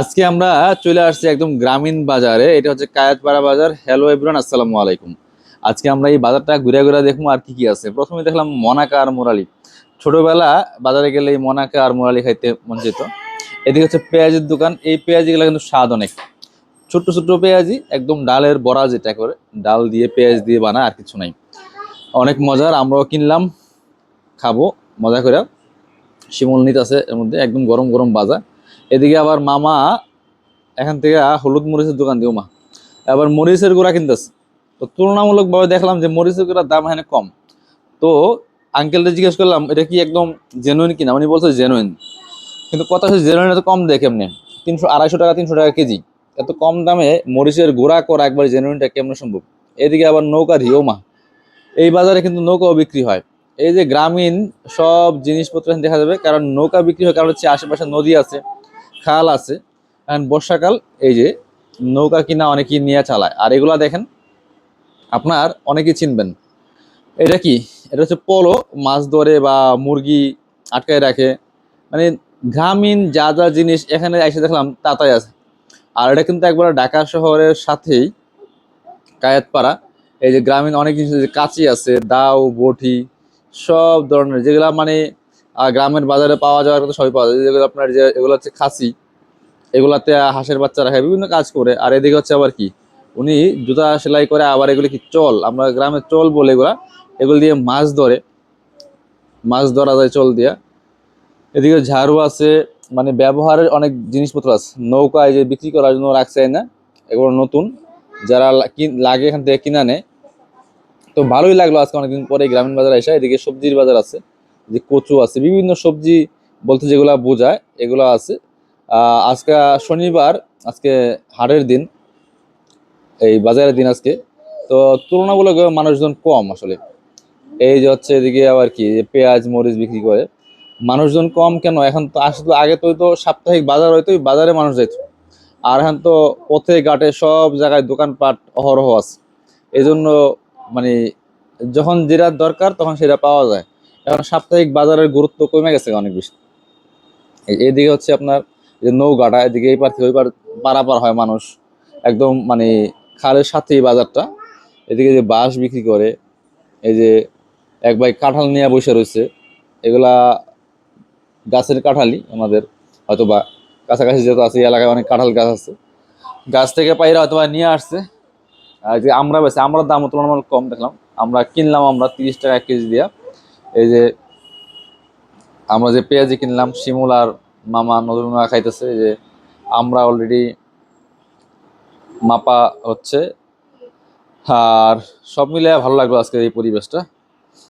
আজকে আমরা চলে আসছি একদম গ্রামীণ বাজারে। এটা হচ্ছে কায়াতপাড়া বাজার। হ্যালো এভরিওয়ান আসসালামু আলাইকুম। আজকে আমরা এই বাজারটা ঘুরে ঘুরে দেখব আর কি কি আছে। প্রথমে দেখলাম মনাকা আর মোরালি। ছোটবেলা বাজারে গেলে এই মনাকা আর মোরালি খাইতে মন যেত। এদিকে হচ্ছে পেঁয়াজের দোকান। এই পেঁয়াজিগুলো কিন্তু স্বাদ অনেক। ছোট্ট ছোট্ট পেঁয়াজি একদম ডালের বড়া যেটা করে, ডাল দিয়ে পেঁয়াজ দিয়ে বানায় আর কিছু নাই। অনেক মজার, আমরাও কিনলাম, খাব, মজা করে শিমুল নিত আছে এর মধ্যে, একদম গরম গরম বাজার এদিকে আবার মামা এখান থেকে হলুদ মরিচের দোকান দিও মা আবার মরিচের গুঁড়া কিনতেছে। তো তুলনামূলকভাবে দেখলাম যে মরিচের গুঁড়ার দাম এখানে কম। তো আঙ্কেলটা জিজ্ঞেস করলাম, এটা কি একদম জেনুইন কিনা? উনি বলছে জেনুইন কিন্তু কথা হচ্ছে জেনুইন এত কম দেয় কেমনে? তিনশো, আড়াইশো টাকা, তিনশো টাকা কেজি। এত কম দামে মরিচের গুঁড়া করা একবার জেনুইনটা কেমন সম্ভব? এদিকে আবার নৌকা রিওমা এই বাজারে কিন্তু নৌকাও বিক্রি হয়। এই যে গ্রামীণ সব জিনিসপত্র দেখা যাবে, কারণ নৌকা বিক্রি হয়, কারণ হচ্ছে আশেপাশে নদী আছে। খাল আছে। এখন বর্ষাকাল, এই যে নৌকা কিনা অনেকেই নিয়ে চালায়। আর এগুলা দেখেন, আপনার অনেকেই চিনবেন। এটা কি? এটা হচ্ছে পোলো, মাছ ধরে বা মুরগি আটকায় রাখে। মানে গ্রামীণ যা যা জিনিস এখানে এসে দেখলাম, তাতাই আছে। আর এটা কিন্তু একবার ঢাকা শহরের সাথেই, কায়েতপাড়া। এই যে গ্রামীণ অনেক জিনিস কাঁচি আছে দাও বটি, সব ধরনের যেগুলা মানে আহ, গ্রামের বাজারে পাওয়া যাওয়ার কথা সবই পাওয়া যায়। যেগুলো আপনার যে এগুলো হচ্ছে খাসি এগুলাতে হাঁসের বাচ্চা রাখে বিভিন্ন কাজ করে। আর এদিকে হচ্ছে আবার কি? উনি জুতা সেলাই করে আবার এগুলি কি চল? আমরা গ্রামে চল বলে এগুলা এগুলো দিয়ে মাছ ধরে। মাছ ধরা যায় চল দিয়া। এদিকে ঝাড়ু আছে মানে ব্যবহারের অনেক জিনিসপত্র আছে। নৌকা এই যে বিক্রি করার জন্য রাখছে না এগুলো নতুন। যারা লাগে এখান থেকে কিনা নেয় তো ভালোই লাগল আজকে অনেকদিন পরে গ্রামীণ বাজার এসে এদিকে সবজির বাজার আছে। যে কচু আছে, বিভিন্ন সবজি বলতে যেগুলা বোঝায়, এগুলো আছে। আজকে শনিবার, আজকে হাটের দিন, এই বাজারের দিন আজকে। তো তুলনামূলক মানুষজন কম আসলে। এই যে হচ্ছে এদিকে আবার কি পেঁয়াজ, মরিচ বিক্রি করে। মানুষজন কম কেন? এখন তো আসলে আগে তো তো সাপ্তাহিক বাজার ওই বাজারে মানুষ যাইতো। আর এখন তো পথে ঘাটে সব জায়গায় দোকানপাট অহরহ আছে। এই জন্য মানে যখন যেটা দরকার তখন সেটা পাওয়া যায়। এখন সাপ্তাহিক বাজারের গুরুত্ব কমে গেছে অনেক বেশি। এদিকে হচ্ছে আপনার যে এদিকে এই পার থেকে ওই পার পারাপার হয় মানুষ। একদম মানে খালের সাথেই বাজারটা। এদিকে যে বাঁশ বিক্রি করে, এই যে এক ভাই কাঁঠাল নিয়ে বসে রয়েছে। এগুলা গাছের কাঁঠালই আমাদের। হয়তো বা কাছাকাছি যেহেতু আছে এলাকায় অনেক কাঁঠাল গাছ আছে। গাছ থেকে পাইরা হয়তো বা নিয়ে আসছে। আর যে আমরা বেছে আমরা দাম তুলনামূলক কম দেখলাম। আমরা কিনলাম আমরা তিরিশ টাকা এক কেজি দিয়া। এই যে আমরা যে পেঁয়াজি কিনলাম, শিমুল আর মামা নজরুল মামা খাইতেছে যে আমরা অলরেডি মাপা হচ্ছে। আর সব মিলে ভালো লাগল আজকের এই পরিবেশটা।